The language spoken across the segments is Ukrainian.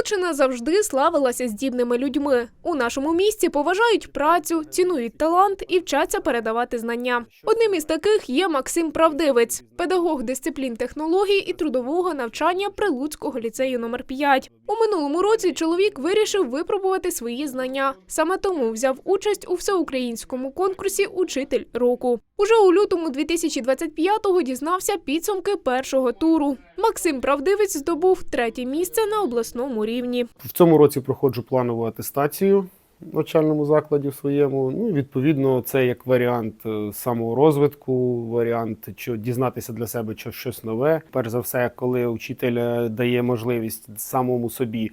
Лучина завжди славилася здібними людьми. У нашому місті поважають працю, цінують талант і вчаться передавати знання. Одним із таких є Максим Правдивець, педагог дисциплін технологій і трудового навчання Прилуцького ліцею номер 5 У минулому році чоловік вирішив випробувати свої знання. Саме тому взяв участь у всеукраїнському конкурсі Учитель року. Уже у лютому 2025-го дізнався підсумки першого туру. Максим Правдивець здобув третє місце на обласному рівні. В цьому році проходжу планову атестацію в навчальному закладі в своєму. Ну, відповідно, це як варіант е, саморозвитку, варіант що дізнатися для себе що- щось нове. Перш за все, коли вчитель е, дає можливість самому собі е,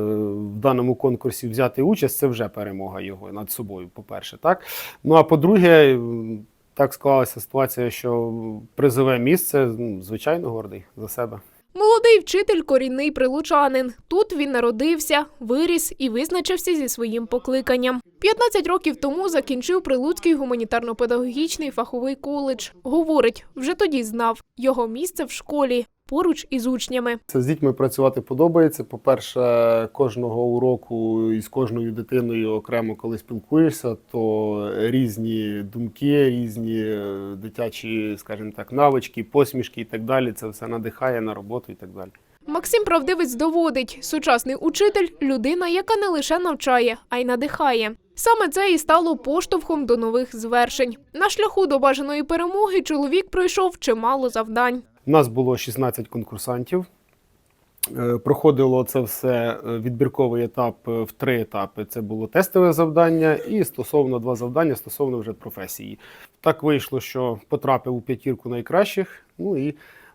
в даному конкурсі взяти участь, це вже перемога його над собою, по-перше. Так? Ну а по-друге, так склалася ситуація, що призове місце, звичайно, гордий за себе. Молодий вчитель корінний прилучанин. Тут він народився, виріс і визначився зі своїм покликанням. 15 років тому закінчив Прилуцький гуманітарно-педагогічний фаховий коледж. Говорить, вже тоді знав його місце в школі поруч із учнями. Це з дітьми працювати подобається. По-перше, кожного уроку із кожною дитиною окремо, коли спілкуєшся, то різні думки, різні е, дитячі, скажімо так, навички, посмішки і так далі. Це все надихає на роботу і так далі. Максим Правдивець доводить, сучасний учитель людина, яка не лише навчає, а й надихає. Саме це і стало поштовхом до нових звершень. На шляху до бажаної перемоги чоловік пройшов чимало завдань. У нас було 16 конкурсантів. Е, Проходило це все е, відбірковий етап е, в три етапи. Це було тестове завдання і стосовно два завдання стосовно вже професії. Так вийшло, що потрапив у п'ятірку найкращих. Ну і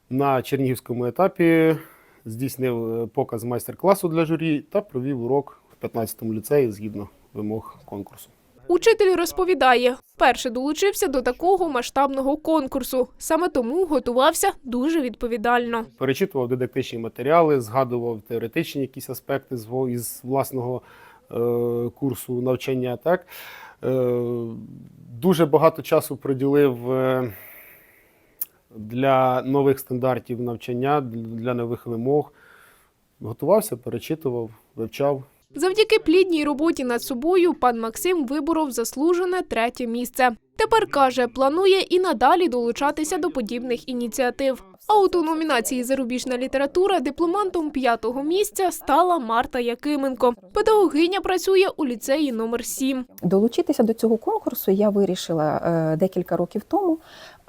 на чернігівському етапі здійснив показ майстер-класу для журі та провів урок в 15-му ліцеї згідно вимог конкурсу. Учитель розповідає, вперше долучився до такого масштабного конкурсу. Саме тому готувався дуже відповідально. перечитував дидактичні матеріали, згадував теоретичні якісь аспекти з власного е, курсу навчання. Так? Е, дуже багато часу приділив е, для нових стандартів навчання, для нових вимог. Готувався, перечитував, вивчав. Завдяки плідній роботі над собою пан Максим виборов заслужене третє місце. Тепер каже, планує і надалі долучатися до подібних ініціатив. А от у номінації Зарубіжна література дипломантом п'ятого місця стала Марта Якименко. Педагогиня працює у ліцеї номер 7. Долучитися до цього конкурсу я вирішила е, декілька років тому.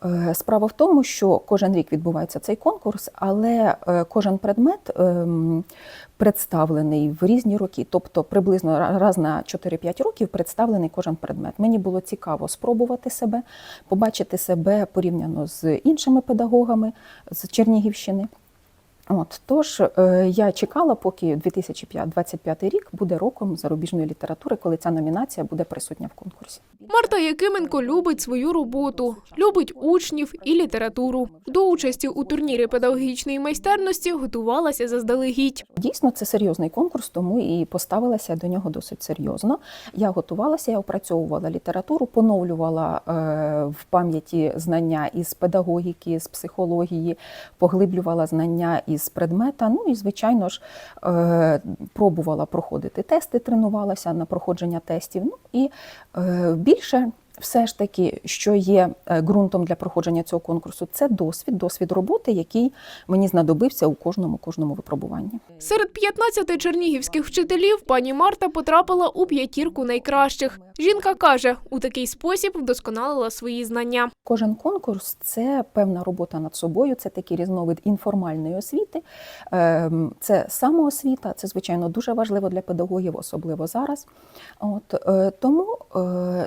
Е, Справа в тому, що кожен рік відбувається цей конкурс, але е, кожен предмет ем, представлений в різні роки, тобто приблизно раз на 4-5 років представлений кожен предмет. Мені було цікаво спробувати себе, побачити себе порівняно з іншими педагогами з Чернігівщини. От тож е, я чекала, поки 2025 рік буде роком зарубіжної літератури, коли ця номінація буде присутня в конкурсі. Марта Якименко любить свою роботу, любить учнів і літературу. До участі у турнірі педагогічної майстерності готувалася заздалегідь. Дійсно, це серйозний конкурс, тому і поставилася до нього досить серйозно. Я готувалася, я опрацьовувала літературу, поновлювала е, в пам'яті знання із педагогіки, з психології, поглиблювала знання із предмета. Ну і звичайно ж е, пробувала проходити тести, тренувалася на проходження тестів. Ну і е, більше. Все ж таки, що є е, ґрунтом для проходження цього конкурсу, це досвід, досвід роботи, який мені знадобився у кожному кожному випробуванні. Серед 15 чернігівських вчителів пані Марта потрапила у п'ятірку найкращих. Жінка каже, у такий спосіб вдосконалила свої знання. Кожен конкурс це певна робота над собою, це такий різновид інформальної освіти. Ем, Це самоосвіта, це звичайно дуже важливо для педагогів, особливо зараз. От е, тому,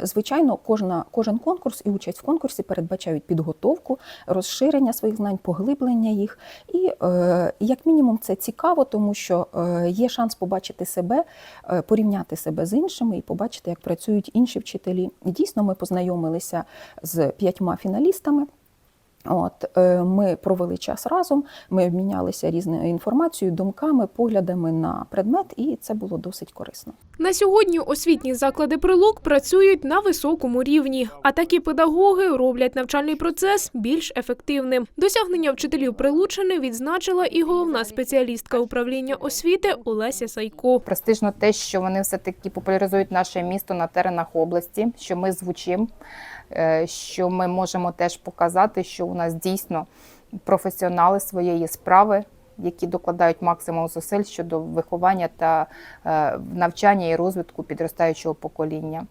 звичайно, кожна кожен конкурс і участь в конкурсі передбачають підготовку, розширення своїх знань, поглиблення їх. І е, як мінімум це цікаво, тому що е, є шанс побачити себе, е, порівняти себе з іншими і побачити, як працюють інші вчителі. Дійсно, ми познайомилися з п'ятьма фіналістами. От е, ми провели час разом, ми обмінялися різною інформацією, думками, поглядами на предмет, і це було досить корисно. На сьогодні освітні заклади прилук працюють на високому рівні, а такі педагоги роблять навчальний процес більш ефективним. Досягнення вчителів Прилучини відзначила і головна спеціалістка управління освіти Олеся Сайко. Престижно те, що вони все таки популяризують наше місто на теренах області, що ми звучимо, що ми можемо теж показати, що у нас дійсно професіонали своєї справи, які докладають максимум зусиль щодо виховання та е, навчання і розвитку підростаючого покоління.